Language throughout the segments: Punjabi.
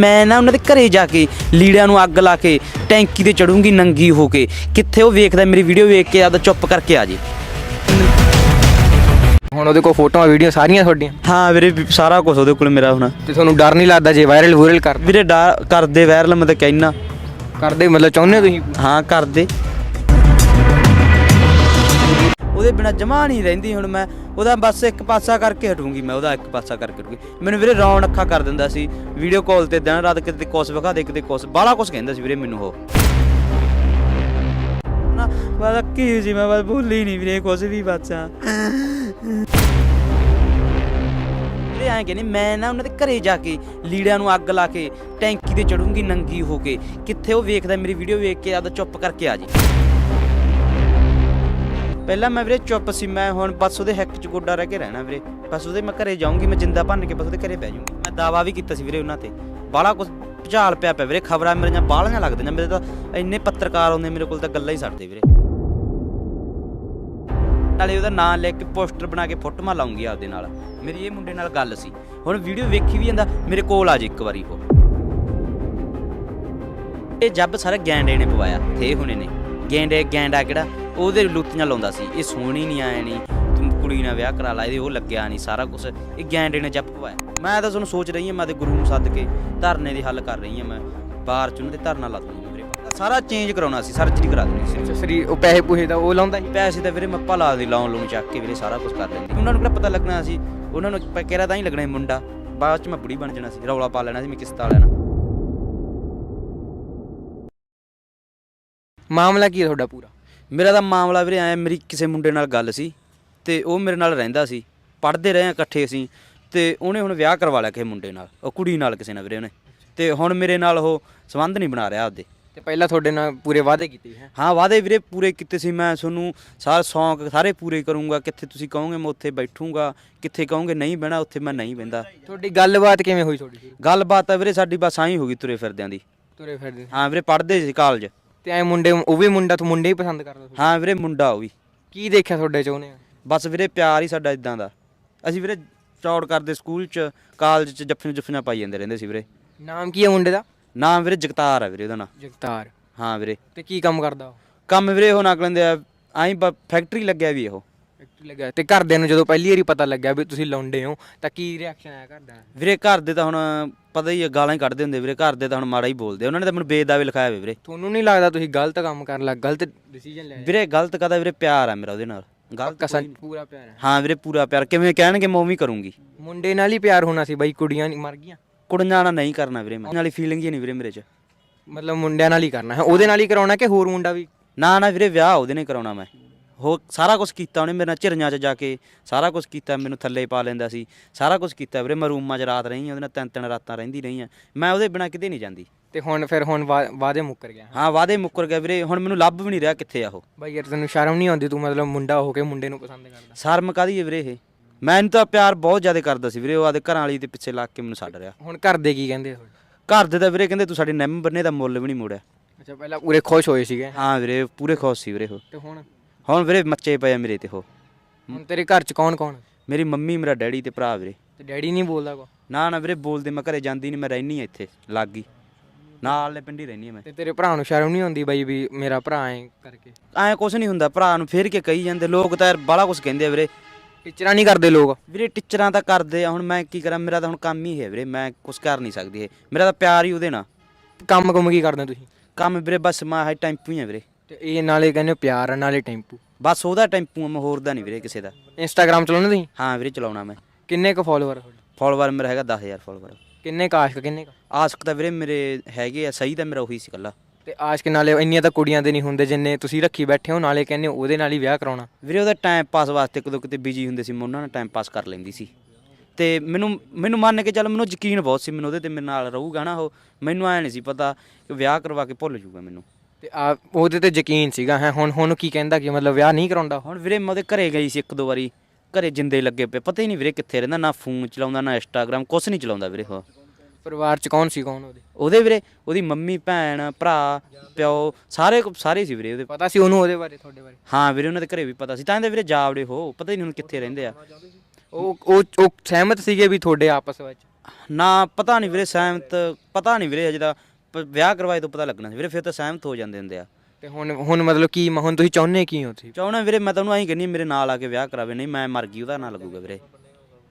ਮੈਂ ਨਾ ਉਹਨਾਂ ਦੇ ਘਰੇ ਜਾ ਕੇ ਲੀੜਿਆਂ ਨੂੰ ਅੱਗ ਲਾ ਕੇ ਟੈਂਕੀ ਤੇ ਚੜੂੰਗੀ ਨੰਗੀ ਹੋ ਕੇ। ਕਿੱਥੇ ਉਹ ਵੇਖਦਾ ਮੇਰੀ ਵੀਡੀਓ ਵੇਖ ਕੇ ਆਦਾ ਚੁੱਪ ਕਰਕੇ ਆ ਜੇ। ਹੁਣ ਉਹਦੇ ਕੋਲ ਫੋਟੋਆਂ ਵੀਡੀਓ ਸਾਰੀਆਂ ਤੁਹਾਡੀਆਂ? ਹਾਂ ਵੀਰੇ ਸਾਰਾ ਕੁਝ ਉਹਦੇ ਕੋਲ ਮੇਰਾ ਹੁਣ। ਤੇ ਤੁਹਾਨੂੰ ਡਰ ਨਹੀਂ ਲੱਗਦਾ ਜੇ ਵਾਇਰਲ ਵੂਰਲ ਕਰ ਵੀਰੇ ਡਾ ਕਰਦੇ ਵਾਇਰਲ ਮੈਂ ਤਾਂ ਕਹਿਣਾ ਕਰਦੇ ਮਤਲਬ ਚਾਹੁੰਦੇ ਹੋ ਤੁਸੀਂ? ਹਾਂ ਕਰਦੇ। ਉਹਦੇ ਬਿਨਾ ਜਮਾ ਨਹੀਂ ਰਹਿੰਦੀ ਹੁਣ ਮੈਂ। ਉਹਦਾ ਬਸ ਇੱਕ ਪਾਸਾ ਕਰਕੇ ਹਟੂੰਗੀ ਮੈਂ, ਉਹਦਾ ਇੱਕ ਪਾਸਾ ਕਰਕੇ ਹਟੂੰਗੀ। ਮੈਨੂੰ ਵੀਰੇ ਰੌਣ ਅੱਖਾਂ ਕਰ ਦਿੰਦਾ ਸੀ। ਵੀਡੀਓ ਕਾਲ ਤੇ ਦਿਨ ਰਾਤ ਕਿਤੇ ਕੁਛ ਵਿਖਾ ਦੇ, ਕਿਤੇ ਕੁਛ। ਬਾਲਾ ਕੁਛ ਕਹਿੰਦਾ ਸੀ ਵੀਰੇ ਮੈਨੂੰ ਉਹ। ਨਾ ਬਾਲਾ ਕੀ ਸੀ ਮੈਂ, ਬਸ ਭੁੱਲੀ ਨਹੀਂ ਵੀਰੇ, ਕੁਛ ਵੀ ਬੱਚਾ ਵੀਰੇ ਐਂ ਕਹਿੰਦੇ, ਮੈਂ ਨਾ ਉਹਨਾਂ ਦੇ ਘਰੇ ਜਾ ਕੇ ਲੀੜਿਆਂ ਨੂੰ ਅੱਗ ਲਾ ਕੇ ਟੈਂਕੀ ਤੇ ਚੜੂੰਗੀ ਨੰਗੀ ਹੋ ਕੇ। ਕਿੱਥੇ ਉਹ ਵੇਖਦਾ ਮੇਰੀ ਵੀਡੀਓ ਵੇਖ ਕੇ ਆਦਾ ਚੁੱਪ ਕਰਕੇ ਆ ਜੀ। ਪਹਿਲਾਂ ਮੈਂ ਵੀਰੇ ਚੁੱਪ ਸੀ, ਮੈਂ ਹੁਣ ਬਸ ਉਹਦੇ ਹੱਕ ਚ ਗੋਡਾ ਰਹਿ ਕੇ ਰਹਿਣਾ ਵੀਰੇ। ਬਸ ਉਹਦੇ ਮੈਂ ਘਰੇ ਜਾਊਂਗੀ, ਮੈਂ ਜਿੰਦਾ ਭੰਨ ਕੇ ਬਸ ਉਹਦੇ ਘਰੇ ਬਹਿ ਜਾਊਂਗੀ। ਮੈਂ ਦਾਵਾ ਵੀ ਕੀਤਾ ਸੀ ਵੀਰੇ ਉਹਨਾਂ ਤੇ। ਬਾਹਲਾ ਕੁਝ ਭੁਚਾਲ ਪਿਆ ਪਿਆ ਵੀਰੇ, ਖਬਰਾਂ ਮੇਰੀਆਂ ਬਾਹਲੀਆਂ ਲੱਗਦੀਆਂ ਮੇਰੇ ਤਾਂ ਇੰਨੇ ਪੱਤਰਕਾਰ ਆਉਂਦੇ ਮੇਰੇ ਕੋਲ ਤਾਂ ਗੱਲਾਂ ਹੀ ਛੱਡਦੇ ਵੀਰੇ। ਨਾਲੇ ਉਹਦਾ ਨਾਂ ਲੈ ਕੇ ਪੋਸਟਰ ਬਣਾ ਕੇ ਫੋਟੋਆਂ ਲਾਉਂਗੀ ਆਪਦੇ ਨਾਲ। ਮੇਰੀ ਇਹ ਮੁੰਡੇ ਨਾਲ ਗੱਲ ਸੀ। ਹੁਣ ਵੀਡੀਓ ਵੇਖੀ ਵੀ ਜਾਂਦਾ, ਮੇਰੇ ਕੋਲ ਆ ਜਾ ਇੱਕ ਵਾਰੀ ਉਹ। ਇਹ ਜੱਬ ਸਾਰਾ ਗੈਂਡੇ ਨੇ ਪਵਾਇਆ, ਥੇ ਹੁਣੇ ਨੇ। ਗੈਂਡੇ, ਗੈਂਡਾ ਕਿਹੜਾ? ਉਹਦੇ ਲੁੱਤੀਆਂ ਲਾਉਂਦਾ ਸੀ। ਇਹ ਸੋਹਣੀ ਨਹੀਂ ਆਇਆ ਨਹੀਂ ਤੂੰ ਕੁੜੀ ਨਾਲ ਵਿਆਹ ਕਰਾ ਲਾ ਇਹਦੇ ਉਹ ਲੱਗਿਆ ਨਹੀਂ ਸਾਰਾ ਕੁਝ ਇਹ ਗੈਂਡੇ ਨੇ ਜੱਬ ਪਵਾਇਆ। ਮੈਂ ਤਾਂ ਤੁਹਾਨੂੰ ਸੋਚ ਰਹੀ ਹਾਂ ਮੈਂ ਤੇ ਗੁਰੂ ਨੂੰ ਸੱਦ ਕੇ ਧਰਨੇ ਦੀ ਹੱਲ ਕਰ ਰਹੀ ਹਾਂ ਮੈਂ ਬਾਹਰ ਚ ਉਹਨਾਂ ਦੇ ਧਰਨਾ ਲਾ ਦੂੰਗਾ ਮੇਰੇ ਪਾਸ ਸਾਰਾ ਚੇਂਜ ਕਰਾਉਣਾ ਸੀ ਸਰਜਰੀ ਕਰਾ ਦੇਣੀ ਸੀ। ਸਰੀ ਉਹ ਪੈਸੇ ਪੂਹੇ ਦਾ ਉਹ ਲਾਉਂਦਾ ਸੀ? ਪੈਸੇ ਤਾਂ ਵੀਰੇ ਮੈਂ ਭਲਾ ਦੀ ਲਾਉਣ ਲੋਨ ਚੱਕ ਕੇ ਵੀਰੇ ਸਾਰਾ ਕੁਝ ਕਰ ਲੈਂਦੀ ਉਹਨਾਂ ਨੂੰ ਕਿਹੜਾ ਪਤਾ ਲੱਗਣਾ ਸੀ? ਉਹਨਾਂ ਨੂੰ ਕਿਹੜਾ ਤਾਂ ਹੀ ਲੱਗਣਾ ਸੀ ਮੁੰਡਾ। ਬਾਅਦ ਚ ਮੈਂ ਬੁੜੀ ਬਣ ਜਾਣਾ ਸੀ ਰੌਲਾ ਪਾ ਲੈਣਾ ਸੀ ਮੈਂ ਕਿਸ਼ਤ ਲੈਣਾ ਮਾਮਲਾ ਕੀ ਹੈ ਤੁਹਾਡਾ ਪੂਰਾ? ਮੇਰਾ ਤਾਂ ਮਾਮਲਾ ਵੀਰੇ ਆਇਆ ਮੇਰੀ ਕਿਸੇ ਮੁੰਡੇ ਨਾਲ ਗੱਲ ਸੀ ਤੇ ਉਹ ਮੇਰੇ ਨਾਲ ਰਹਿੰਦਾ ਸੀ ਪੜ੍ਹਦੇ ਰਹੇ ਆ ਇਕੱਠੇ ਅਸੀਂ ਤੇ ਉਹਨੇ ਹੁਣ ਵਿਆਹ ਕਰਵਾ ਲਿਆ ਕਿਸੇ ਮੁੰਡੇ ਨਾਲ ਉਹ ਕੁੜੀ ਨਾਲ ਕਿਸੇ ਨਾਲ ਵੀਰੇ ਉਹਨੇ। ਤੇ ਹੁਣ ਮੇਰੇ ਨਾਲ ਉਹ ਸੰਬੰਧ ਨਹੀਂ ਬਣਾ ਰਿਹਾ ਆਪਦੇ। ਤੇ ਪਹਿਲਾਂ ਤੁਹਾਡੇ ਨਾਲ ਪੂਰੇ ਵਾਅਦੇ ਕੀਤੇ ਹੈ? ਹਾਂ ਵਾਅਦੇ ਵੀਰੇ ਪੂਰੇ ਕੀਤੇ ਸੀ ਮੈਂ ਤੁਹਾਨੂੰ ਸਾਰ ਸ਼ੌਂਕ ਸਾਰੇ ਪੂਰੇ ਕਰੂੰਗਾ ਕਿੱਥੇ ਤੁਸੀਂ ਕਹੋਗੇ ਮੈਂ ਉੱਥੇ ਬੈਠੂੰਗਾ ਕਿੱਥੇ ਕਹੋਗੇ ਨਹੀਂ ਬਹਿਣਾ ਉੱਥੇ ਮੈਂ ਨਹੀਂ ਬਹਿੰਦਾ। ਤੁਹਾਡੀ ਗੱਲਬਾਤ ਕਿਵੇਂ ਹੋਈ ਤੁਹਾਡੀ? ਗੱਲਬਾਤ ਆ ਵੀਰੇ ਸਾਡੀ ਬਸ ਆਈ ਹੋ ਗਈ ਤੁਰੇ ਫਿਰਦਿਆਂ ਦੀ। ਤੁਰੇ ਫਿਰਦੇ। ਹਾਂ ਵੀਰੇ ਪੜ੍ਹਦੇ ਸੀ ਕਾਲਜ ਤੇ ਐ ਮੁੰਡੇ ਉਹ ਵੀ ਮੁੰਡਾ ਤੂੰ ਮੁੰਡੇ ਹੀ ਪਸੰਦ ਕਰਦਾ ਹਾਂ ਵੀਰੇ ਮੁੰਡਾ ਉਹ ਵੀ। ਕੀ ਦੇਖਿਆ ਤੁਹਾਡੇ ਚ ਉਹਨੇ? ਬਸ ਵੀਰੇ ਪਿਆਰ ਹੀ ਸਾਡਾ ਇਦਾਂ ਦਾ। ਅਸੀਂ ਵੀਰੇ ਚੌੜ ਕਰਦੇ ਸਕੂਲ ਚ ਕਾਲਜ ਚ ਜੱਫੀਆਂ ਜੁੱਫੀਆਂ ਪਾਈ ਜਾਂਦੇ ਰਹਿੰਦੇ ਸੀ ਵੀਰੇ। ਨਾਮ ਕੀ ਹੈ ਮੁੰਡੇ ਦਾ? ਨਾਮ ਵੀਰੇ ਜਗਤਾਰ ਆ ਵੀਰੇ ਉਹਦਾ ਨਾਂ। ਜਗਤਾਰ। ਹਾਂ ਵੀਰੇ। ਤੇ ਕੀ ਕੰਮ ਕਰਦਾ ਉਹ? ਕੰਮ ਵੀਰੇ ਉਹ ਨਕ ਲੈਂਦੇ ਆ ਆਈ ਫੈਕਟਰੀ ਲੱਗਿਆ ਵੀ ਇਹੋ ਫੈਕਟਰੀ ਲੱਗਾ। ਤੇ ਘਰਦਿਆਂ ਨੂੰ ਜਦੋਂ ਪਹਿਲੀ ਵਾਰੀ ਪਤਾ ਲੱਗਿਆ ਵੀ ਤੁਸੀਂ ਲਾਉਂਦੇ ਹੋ ਤਾਂ ਕੀ ਰਿਐਕਸ਼ਨ ਆਇਆ ਘਰਦਾ ਵੀਰੇ ਘਰ ਦੇ ਤਾਂ ਹੁਣ ਪਤਾ ਹੀ ਆ ਗਾਲਾਂ ਹੀ ਕੱਢਦੇ ਹੁੰਦੇ ਵੀਰੇ। ਘਰ ਦੇ ਤਾਂ ਹੁਣ ਮਾੜਾ ਹੀ ਬੋਲਦੇ ਉਹਨਾਂ ਨੇ ਤਾਂ ਮੈਨੂੰ ਬੇਦਾਵੇ ਲਿਖਾਇਆ ਵੀਰੇ। ਤੁਹਾਨੂੰ ਨਹੀਂ ਲੱਗਦਾ ਤੁਸੀਂ ਗਲਤ ਕੰਮ ਕਰਨ ਲੱਗ ਗਲਤ ਡਿਸੀਜਨ ਲੈ ਵੀਰੇ ਗਲਤ ਕਦਾ ਵੀਰੇ ਪਿਆਰ ਆ ਮੇਰਾ ਉਹਦੇ ਨਾਲ। ਗਲਤ ਕਸਾ ਪੂਰਾ ਪਿਆਰ ਹੈ ਹਾਂ ਵੀਰੇ ਪੂਰਾ ਪਿਆਰ। ਕਿਵੇਂ ਕਹਿਣਗੇ ਮੈਂ ਉਵੇਂ ਹੀ ਕਰੂੰਗੀ। ਮੁੰਡੇ ਨਾਲ ਹੀ ਪਿਆਰ ਹੋਣਾ ਸੀ ਬਾਈ ਕੁੜੀਆਂ ਨਹੀਂ ਮਰ ਗਈਆਂ। ਕੁੜੀਆਂ ਨਾਲ ਨਹੀਂ ਕਰਨਾ ਵੀਰੇ ਮੈਂ। ਨਾਲੀ ਫੀਲਿੰਗ ਹੀ ਨਹੀਂ ਵੀਰੇ ਮੇਰੇ 'ਚ। ਮਤਲਬ ਮੁੰਡਿਆਂ ਨਾਲ ਹੀ ਕਰਨਾ ਹੈ। ਉਹਦੇ ਨਾਲ ਹੀ ਕਰਾਉਣਾ ਕਿ ਹੋਰ ਮੁੰਡਾ ਵੀ? ਨਾ ਨਾ ਵੀਰੇ ਵਿਆਹ ਉਹਦੇ ਨੇ ਕਰਾਉਣਾ ਮੈਂ। ਹੋ ਸਾਰਾ ਕੁਝ ਕੀਤਾ ਉਹਨੇ ਮੇਰੇ ਨਾਲ ਝਿਰਨਿਆਂ 'ਚ ਜਾ ਕੇ ਸਾਰਾ ਕੁਝ ਕੀਤਾ ਮੈਨੂੰ ਥੱਲੇ ਪਾ ਲੈਂਦਾ ਸੀ। ਸਾਰਾ ਕੁਝ ਕੀਤਾ ਵੀਰੇ ਮੈਂ ਰੂਮਾਂ 'ਚ ਰਾਤ ਰਹੀ ਉਹਦੇ ਨਾਲ ਤਿੰਨ ਤਿੰਨ ਰਾਤਾਂ ਰਹਿੰਦੀ ਰਹੀ ਹਾਂ ਮੈਂ ਉਹਦੇ ਬਿਨਾ ਕਿਤੇ ਨਹੀਂ ਜਾਂਦੀ। ਤੇ ਹੁਣ ਫਿਰ ਹੁਣ ਵਾ- ਵਾਅਦੇ ਮੁੱਕਰ ਗਿਆ ਹਾਂ ਵਾਦੇ ਮੁੱਕਰ ਗਿਆ ਵੀਰੇ ਹੁਣ ਮੈਨੂੰ ਲੱਭ ਵੀ ਨਹੀਂ ਰਿਹਾ ਕਿੱਥੇ ਆ ਉਹ। ਬਾਈ ਯਾਰ ਤੈਨੂੰ ਸ਼ਰਮ ਨਹੀਂ ਆਉਂਦੀ ਤੂੰ ਮਤਲਬ ਮੁੰਡਾ ਹੋ ਕੇ ਮੁੰਡੇ ਨੂੰ ਪਸੰਦ ਕਰਦਾ। ਸ਼ਰਮ ਕਾਦੀ ਹੈ ਵੀਰੇ ਇਹ? ਮੈਂ ਇਹਨੂੰ ਤਾਂ ਪਿਆਰ ਬਹੁਤ ਜ਼ਿਆਦਾ ਕਰਦਾ ਸੀ ਵੀਰੇ ਉਹ ਆਦੇ ਘਰਾਂ ਵਾਲੀ ਦੇ ਪਿੱਛੇ ਲੱਗ ਕੇ ਮੈਨੂੰ ਛੱਡ ਰਿਹਾ। ਹੁਣ ਘਰ ਦੇ ਕੀ ਕਹਿੰਦੇ ਆ ਤੁਹਾਡੇ? ਘਰ ਦੇ ਤਾਂ ਵੀਰੇ ਕਹਿੰਦੇ ਤੂੰ ਸਾਡੇ ਨਿੰਮ ਬੰਨੇ ਦਾ ਮੁੱਲ ਵੀ ਨਹੀਂ ਮੋੜਿਆ। ਅੱਛਾ ਪਹਿਲਾਂ ਪੂਰੇ ਖੁਸ਼ ਹੋਏ ਸੀਗੇ। ਹਾਂ ਵੀਰੇ ਪੂਰੇ ਖੁਸ਼ ਸੀ ਵੀਰੇ ਉਹ। ਤੇ ਹੁਣ? ਹੁਣ ਵੀਰੇ ਮੱਚੇ ਪਏ ਆ ਮੇਰੇ ਤੇ ਉਹ। ਹੁਣ ਤੇਰੇ ਘਰ ਚ ਕੌਣ ਕੌਣ ਮੇਰੀ ਮੰਮੀ ਮੇਰਾ ਡੈਡੀ ਤੇ ਭਰਾ ਵੀਰੇ। ਤੇ ਡੈਡੀ ਨਹੀਂ ਬੋਲਦਾ ਕੋ ਨਾ ਨਾ ਵੀਰੇ ਬੋਲਦੇ ਮੈਂ ਘਰੇ ਜਾਂਦੀ ਨਹੀਂ ਮੈਂ ਰਹਿਨੀ ਆ ਇੱਥੇ ਲੱਗ। ਹੀ ਨਾਲ ਦੇ ਪਿੰਡੀ ਰਹਿਨੀ ਆ ਮੈਂ। ਤੇ ਤੇਰੇ ਭਰਾ ਨੂੰ ਸ਼ਰਮ ਨਹੀਂ ਆਉਂਦੀ ਬਾਈ ਵੀ ਮੇਰਾ ਭਰਾ ਐ ਕਰਕੇ? ਐਂ ਕੁਛ ਨਹੀਂ ਹੁੰਦਾ ਭਰਾ ਨੂੰ ਫੇਰ ਕੇ ਕਹੀ ਜਾਂਦੇ ਲੋਕ ਤਾਂ ਯਾਰ ਬਾਹਲਾ ਕੁਛ ਕਹਿੰਦੇ ਆ ਵੀਰੇ। ਟੀਚਰਾਂ ਨਹੀਂ ਕਰਦੇ ਲੋਕ? ਵੀਰੇ ਟੀਚਰਾਂ ਤਾਂ ਕਰਦੇ ਆ ਹੁਣ ਮੈਂ ਕੀ ਕਰਾਂ ਮੇਰਾ ਤਾਂ ਹੁਣ ਕੰਮ ਹੀ ਹੈ ਵੀਰੇ ਮੈਂ ਕੁਛ ਕਰ ਨਹੀਂ ਸਕਦੀ ਇਹ। ਮੇਰਾ ਤਾਂ ਪਿਆਰ ਹੀ ਉਹਦੇ ਨਾਲ। ਕੰਮ ਕੁਮ ਕੀ ਕਰਦੇ ਹੋ ਤੁਸੀਂ? ਕੰਮ ਵੀਰੇ ਬਸ ਮੈਂ ਹਾਈ ਟੈਂਪੂ ਹੀ ਆ ਵੀਰੇ। ਤੇ ਇਹ ਨਾਲੇ ਕਹਿੰਦੇ ਹੋ ਪਿਆਰ ਆ, ਨਾਲੇ ਟੈਂਪੂ। ਬਸ ਉਹਦਾ ਟੈਂਪੂ ਆ ਮੈਂ ਹੋਰ ਦਾ ਨਹੀਂ ਵੀਰੇ ਕਿਸੇ ਦਾ। ਇੰਸਟਾਗ੍ਰਾਮ ਚਲਾਉਂਦੇ ਤੁਸੀਂ? ਹਾਂ ਵੀਰੇ ਚਲਾਉਣਾ ਮੈਂ। ਕਿੰਨੇ ਕੁ ਫਾਲੋਅਰ ਤੁਹਾਡੇ? ਫਾਲੋਵਰ ਮੇਰਾ ਹੈਗਾ 10000 ਫਾਲੋਵਰ ਕਿੰਨੇ ਕੁ ਆਸ਼ਕ ਕਿੰਨੇ ਕੁ? ਆਸਕ ਤਾਂ ਵੀਰੇ ਮੇਰੇ ਹੈਗੇ ਆ ਸਹੀ ਤਾਂ ਮੇਰਾ ਉਹੀ ਸੀ ਕੱਲਾ ਤੇ ਆਸ਼ਕ ਨਾਲੇ ਇੰਨੀਆਂ ਤਾਂ ਕੁੜੀਆਂ ਦੇ ਨਹੀਂ ਹੁੰਦੇ ਜਿੰਨੇ ਤੁਸੀਂ ਰੱਖੀ ਬੈਠੇ ਹੋ ਨਾਲੇ ਕਹਿੰਦੇ ਹੋ ਉਹਦੇ ਨਾਲ ਹੀ ਵਿਆਹ ਕਰਾਉਣਾ। ਵੀਰੇ ਉਹਦਾ ਟਾਈਮ ਪਾਸ ਵਾਸਤੇ ਕਦੋਂ ਕਿਤੇ ਬਿਜ਼ੀ ਹੁੰਦੇ ਸੀ ਮੈਂ ਉਹਨਾਂ ਨਾਲ ਟਾਈਮ ਪਾਸ ਕਰ ਲੈਂਦੀ ਸੀ। ਤੇ ਮੈਨੂੰ ਮੈਨੂੰ ਮੰਨ ਕੇ ਚੱਲ ਮੈਨੂੰ ਯਕੀਨ ਬਹੁਤ ਸੀ ਮੈਨੂੰ ਉਹਦੇ ਤੇ ਮੇਰੇ ਨਾਲ ਰਹੂਗਾ ਨਾ ਉਹ। ਮੈਨੂੰ ਐ ਨਹੀਂ ਸੀ ਪਤਾ ਕਿ ਵਿਆਹ ਕਰਵਾ ਕੇ ਭੁੱਲ ਜਾਊਗਾ ਮੈਨੂੰ। ਤੇ ਆ ਉਹਦੇ ਤੇ ਯਕੀਨ ਸੀਗਾ ਹੈ ਹੁਣ ਹੁਣ ਕੀ ਕਹਿੰਦਾ ਕਿ ਮਤਲਬ ਵਿਆਹ ਨਹੀਂ ਕਰਾਉਂਦਾ? ਹੁਣ ਵੀਰੇ ਮੈਂ ਉਹਦੇ ਘਰੇ ਗਈ ਸੀ ਇੱਕ ਦੋ ਵਾਰੀ ਘਰੇ ਜਿੰਦੇ ਲੱਗੇ ਪਏ ਪਤਾ ਹੀ ਨਹੀਂ ਵੀਰੇ ਕਿੱਥੇ ਰਹਿੰਦਾ ਨਾ ਫੋਨ ਚਲਾਉਂਦਾ ਨਾ ਇੰਸਟਾਗ੍ਰਾਮ ਕੁਛ ਨਹੀਂ ਚਲਾਉਂਦਾ ਵੀਰੇ ਉਹ। ਪਰਿਵਾਰ ਚ ਕੌਣ ਸੀ ਕੌਣ ਉਹਦੇ? ਉਹਦੇ ਵੀਰੇ ਉਹਦੀ ਮੰਮੀ ਭੈਣ ਭਰਾ ਪਿਓ ਸਾਰੇ ਸਾਰੇ ਸੀ ਵੀਰੇ ਉਹਦੇ। ਪਤਾ ਸੀ ਉਹਨੂੰ ਉਹਦੇ ਬਾਰੇ ਤੁਹਾਡੇ ਬਾਰੇ? ਹਾਂ ਵੀਰੇ ਉਹਨਾਂ ਦੇ ਘਰੇ ਵੀ ਪਤਾ ਸੀ। ਤਾਂ ਇਹਦੇ ਵੀਰੇ ਜਾਵੜੇ ਹੋ ਪਤਾ ਹੀ ਨਹੀਂ ਹੁਣ ਕਿੱਥੇ ਰਹਿੰਦੇ ਆ। ਉਹ ਉਹ ਉਹ ਸਹਿਮਤ ਸੀਗੇ ਵੀ ਤੁਹਾਡੇ ਆਪਸ ਵਿੱਚ? ਨਾ ਪਤਾ ਨਹੀਂ ਵੀਰੇ ਸਹਿਮਤ ਪਤਾ ਨਹੀਂ ਵੀਰੇ ਅਜੇ ਤਾਂ। ਪ- ਵਿਆਹ ਕਰਵਾਏ ਤੋਂ ਪਤਾ ਲੱਗਣਾ ਸੀ। ਵੀਰੇ ਫਿਰ ਤਾਂ ਸਹਿਮਤ ਹੋ ਜਾਂਦੇ ਹੁੰਦੇ ਆ। ਤੇ ਹੁਣ ਹੁਣ ਮਤਲਬ ਕੀ ਹੁਣ ਤੁਸੀਂ ਚਾਹੁੰਦੇ ਕੀ ਹੋ ਤੁਸੀਂ ਚਾਹੁੰਦਾ ਵੀਰੇ ਮੈਂ ਤੁਹਾਨੂੰ ਐਂ ਕਹਿੰਨੀ ਮੇਰੇ ਨਾਲ ਆ ਕੇ ਵਿਆਹ ਕਰਾਵੇ। ਨਹੀਂ ਮੈਂ ਮਰ ਗਈ ਉਹਦਾ ਨਾਂ ਲੱਗੂਗਾ ਵੀਰੇ।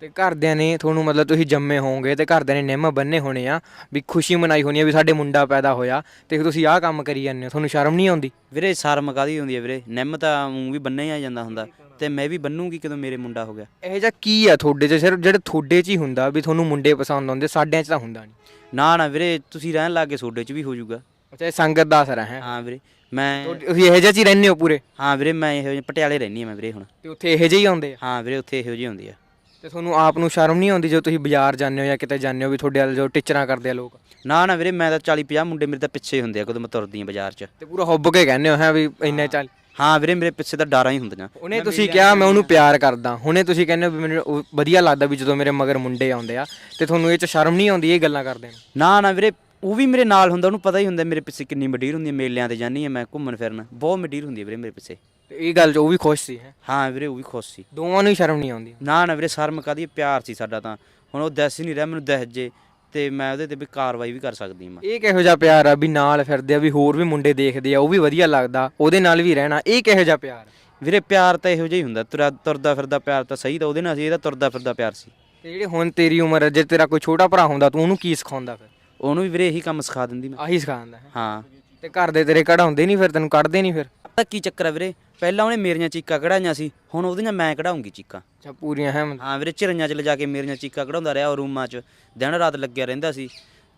ਤੇ ਘਰਦਿਆਂ ਨੇ ਤੁਹਾਨੂੰ ਮਤਲਬ ਤੁਸੀਂ ਜੰਮੇ ਹੋਵੋਗੇ ਤੇ ਘਰਦਿਆਂ ਨੇ ਨਿੰਮ ਬੰਨੇ ਹੋਣੇ ਆ ਵੀ ਖੁਸ਼ੀ ਮਨਾਈ ਹੋਣੀ ਆ ਵੀ ਸਾਡੇ ਮੁੰਡਾ ਪੈਦਾ ਹੋਇਆ ਤੇ ਤੁਸੀਂ ਆਹ ਕੰਮ ਕਰੀ ਜਾਂਦੇ ਹੋ ਤੁਹਾਨੂੰ ਸ਼ਰਮ ਨਹੀਂ ਆਉਂਦੀ? ਵੀਰੇ ਸ਼ਰਮ ਕਾਦੀ ਹੁੰਦੀ ਹੈ ਵੀਰੇ? ਨਿੰਮ ਤਾਂ ਊਂ ਵੀ ਬੰਨੇ ਹੀ ਆ ਜਾਂਦਾ ਹੁੰਦਾ ਤੇ ਮੈਂ ਵੀ ਬੰਨੂਗੀ ਕਦੋਂ ਮੇਰੇ ਮੁੰਡਾ ਹੋ ਗਿਆ। ਇਹ ਜਿਹਾ ਕੀ ਆ ਤੁਹਾਡੇ 'ਚ? ਸਿਰਫ ਜਿਹੜੇ ਤੁਹਾਡੇ 'ਚ ਹੀ ਹੁੰਦਾ ਵੀ ਤੁਹਾਨੂੰ ਮੁੰਡੇ ਪਸੰਦ ਆਉਂਦੇ ਸਾਡਿਆਂ 'ਚ ਤਾਂ ਹੁੰਦਾ ਨਹੀਂ। ਨਾ ਨਾ ਵੀਰੇ ਤੁਸੀਂ ਰਹਿਣ ਲੱਗੇ ਸੋਡੇ 'ਚ ਵੀ ਹੋ ਜਾਊਗਾ। ਅੱਛਾ ਇਹ ਸੰਗਤ ਦਾ ਅਸਰ ਹੈ? ਹਾਂ ਵੀਰੇ ਮੈਂ ਤੁਸੀਂ ਇਹੋ ਜਿਹਾ 'ਚ ਹੀ ਰਹਿੰਦੇ ਹੋ ਪੂਰੇ? ਹਾਂ ਵੀਰੇ ਮੈਂ ਇਹੋ ਜਿਹੇ ਪਟਿਆਲੇ ਰਹਿਣੀ ਆ ਮੈਂ ਵੀਰੇ ਹੁਣ। ਤੇ ਉੱਥੇ ਇਹੋ ਜਿਹੇ ਹੀ ਆਉਂਦੇ ਆ? ਹਾਂ ਵੀਰੇ ਉੱਥੇ ਇਹੋ ਜਿਹੀ ਹੁੰਦੀ ਆ। ਤੇ ਤੁਹਾਨੂੰ ਆਪ ਨੂੰ ਸ਼ਰਮ ਨਹੀਂ ਆਉਂਦੀ ਜਦੋਂ ਤੁਸੀਂ ਬਾਜ਼ਾਰ ਜਾਂਦੇ ਹੋ ਜਾਂ ਕਿਤੇ ਜਾਂਦੇ ਹੋ ਵੀ ਤੁਹਾਡੇ ਵੱਲ ਜੋ ਟੀਚਰਾਂ ਕਰਦੇ ਆ ਲੋਕ? ਨਾ ਨਾ ਵੀਰੇ ਮੈਂ ਤਾਂ 40 50 ਮੁੰਡੇ ਮੇਰੇ ਤਾਂ ਪਿੱਛੇ ਹੁੰਦੇ ਆ ਕਦੋਂ ਮੈਂ ਤੁਰਦੀ ਆ ਬਾਜ਼ਾਰ 'ਚ। ਤੇ ਪੂਰਾ ਹੁੱਬ ਕੇ ਕਹਿੰਦੇ ਹੋ ਹੈ ਵੀ ਇੰਨੇ ਚੱਲ? ਹਾਂ ਵੀਰੇ ਮੇਰੇ ਪਿੱਛੇ ਤਾਂ ਡਾਰਾਂ ਹੀ ਹੁੰਦੀਆਂ। ਉਹਨੇ ਤੁਸੀਂ ਕਿਹਾ ਮੈਂ ਉਹਨੂੰ ਪਿਆਰ ਕਰਦਾ। ਹੁਣੇ ਤੁਸੀਂ ਕਹਿੰਦੇ ਹੋ ਵੀ ਮੈਨੂੰ ਉਹ ਵਧੀਆ ਲੱਗਦਾ ਵੀ ਜਦੋਂ ਮੇਰੇ ਮਗਰ ਮੁੰਡੇ ਆਉਂਦੇ ਆ ਤੇ ਤੁਹਾਨੂੰ ਇਹ 'ਚ ਸ਼ਰਮ ਨਹੀਂ ਆਉਂਦੀ ਇਹ ਗੱਲਾਂ ਕਰਦੇ ਨੂੰ? ਨਾ ਨਾ ਵੀਰੇ ਉਹ ਵੀ ਮੇਰੇ ਨਾਲ ਹੁੰਦਾ ਉਹਨੂੰ ਪਤਾ ਹੀ ਹੁੰਦਾ ਮੇਰੇ ਪਿੱਛੇ ਕਿੰਨੀ ਮਡੀਰ ਹੁੰਦੀ ਹੈ ਮੇਲਿਆਂ ਤੇ ਜਾਂਦੀ ਆ ਮੈਂ ਘੁੰਮਣ ਫਿਰਨ। ਬਹੁਤ ਮਡੀਰ ਹੁੰਦੀ ਹੈ ਵੀਰੇ ਮੇਰੇ ਪਿੱਛੇ। ਤੇ ਇਹ ਗੱਲ 'ਚ ਉਹ ਵੀ ਖੁਸ਼ ਸੀ ਹੈ? ਹਾਂ ਵੀਰੇ ਉਹ ਵੀ ਖੁਸ਼ ਸੀ। ਦੋਵਾਂ ਨੂੰ ਹੀ ਸ਼ਰਮ ਨਹੀਂ ਆਉਂਦੀ। ਨਾ ਨਾ ਵੀਰੇ ਸ਼ਰਮ ਕਾਦੀ ਪਿਆਰ ਸੀ ਸਾਡਾ ਤਾਂ। ਹੁਣ ਉਹ ਦੱਸ ਹੀ ਨਹੀਂ ਰਿਹਾ ਮੈਨੂੰ ਦੱਸ ਜੇ ਤੇ ਮੈਂ ਉਹਦੇ ਤੇ ਵੀ ਕਾਰਵਾਈ ਵੀ ਕਰ ਸਕਦੀ ਹਾਂ ਇਹ ਕਿਹੋ ਜਿਹਾ ਪਿਆਰ ਆ ਵੀ ਨਾਲ ਫਿਰਦੇ ਆ ਵੀ ਹੋਰ ਵੀ ਮੁੰਡੇ ਦੇਖਦੇ ਆ ਉਹ ਵੀ ਵਧੀਆ ਲੱਗਦਾ ਉਹਦੇ ਨਾਲ ਵੀ ਰਹਿਣਾ ਇਹ ਕਿਹੋ ਜਿਹਾ ਪਿਆਰ ਵੀਰੇ ਪਿਆਰ ਤਾਂ ਇਹੋ ਜਿਹਾ ਹੀ ਹੁੰਦਾ। ਤੁਰਾ ਤੁਰਦਾ ਫਿਰਦਾ ਪਿਆਰ ਤਾਂ ਸਹੀ ਤਾਂ ਉਹਦੇ ਨਾਲ ਸੀ ਇਹਦਾ ਤੁਰਦਾ ਫਿਰਦਾ ਪਿਆਰ ਸੀ। ਤੇ ਜਿਹੜੇ ਹੁਣ ਤੇਰੀ ਉਮਰ ਹੈ, ਜੇ ਤੇਰਾ ਕੋਈ ਛੋਟਾ ਭਰਾ ਹੁੰਦਾ ਤੂੰ ਉਹਨੂੰ ਕੀ ਸਿਖਾਉਂਦਾ ਫਿਰ? ਉਹਨੂੰ ਵੀ ਵੀਰੇ ਇਹੀ ਕੰਮ ਸਿਖਾ ਦਿੰਦੀ ਮੈਂ। ਆਹੀ ਸਿਖਾਉਂਦਾ ਹੈ? ਹਾਂ। ਤੇ ਘਰ ਦੇ ਤੇਰੇ ਕਢਾਉਂਦੇ ਨਹੀਂ ਫਿਰ ਤੈਨੂੰ ਕੱਢਦੇ ਨਹੀਂ ਫਿਰ? ਪਤਾ ਕੀ ਚੱਕਰ ਹੈ ਵੀਰੇ? ਪਹਿਲਾਂ ਉਹਨੇ ਮੇਰੀਆਂ ਚੀਕਾਂ ਕਢਾਈਆਂ ਸੀ ਹੁਣ ਉਹਦੀਆਂ ਮੈਂ ਕਢਾਉਂਗੀ ਚੀਕਾਂ। ਅੱਛਾ ਪੂਰੀਆਂ ਹੈ ਹਾਂ ਵੀਰੇ ਚਿਰਈਆਂ 'ਚ ਲਿਜਾ ਕੇ ਮੇਰੀਆਂ ਚੀਕਾਂ ਕਢਾਉਂਦਾ ਰਿਹਾ ਉਹ ਰੂਮਾਂ 'ਚ। ਦਿਨ ਰਾਤ ਲੱਗਿਆ ਰਹਿੰਦਾ ਸੀ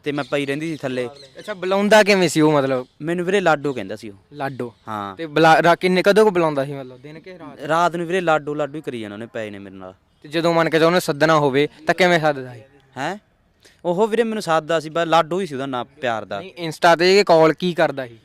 ਤੇ ਮੈਂ ਪਈ ਰਹਿੰਦੀ ਸੀ ਥੱਲੇ। ਅੱਛਾ ਬੁਲਾਉਂਦਾ ਕਿਵੇਂ ਸੀ ਉਹ ਮਤਲਬ? ਮੈਨੂੰ ਵੀਰੇ ਲਾਡੋ ਕਹਿੰਦਾ ਸੀ ਉਹ। ਲਾਡੋ? ਹਾਂ। ਤੇ ਬੁਲਾ ਰਾ- ਕਿੰਨੇ ਕਦੋਂ ਕੋ ਬੁਲਾਉਂਦਾ ਸੀ ਮਤਲਬ ਦਿਨ ਕੇ ਰਾਤ? ਰਾਤ ਨੂੰ ਵੀਰੇ ਲਾਡੋ ਲਾਡੋ ਹੀ ਕਰੀ ਜਾਣਾ ਉਹਨੇ ਪਏ ਨੇ ਮੇਰੇ ਨਾਲ। ਤੇ ਜਦੋਂ ਮੰਨ ਕੇ ਉਹਨੇ ਸੱਦਣਾ ਹੋਵੇ ਤਾਂ ਕਿਵੇਂ ਸੱਦਦਾ ਸੀ? ਹੈ? ਉਹ ਵੀਰੇ ਮੈਨੂੰ ਸਾਦਾ ਸੀ ਬਸ ਲਾਡੋ ਹੀ ਸੀ ਉਹਦਾ ਨਾਂ ਪਿਆਰ ਦਾ। ਨਹੀਂ ਇੰਸਟਾ ਤੇ ਇਹ ਕਾਲ ਕੀ ਕਰਦਾ ਸੀ?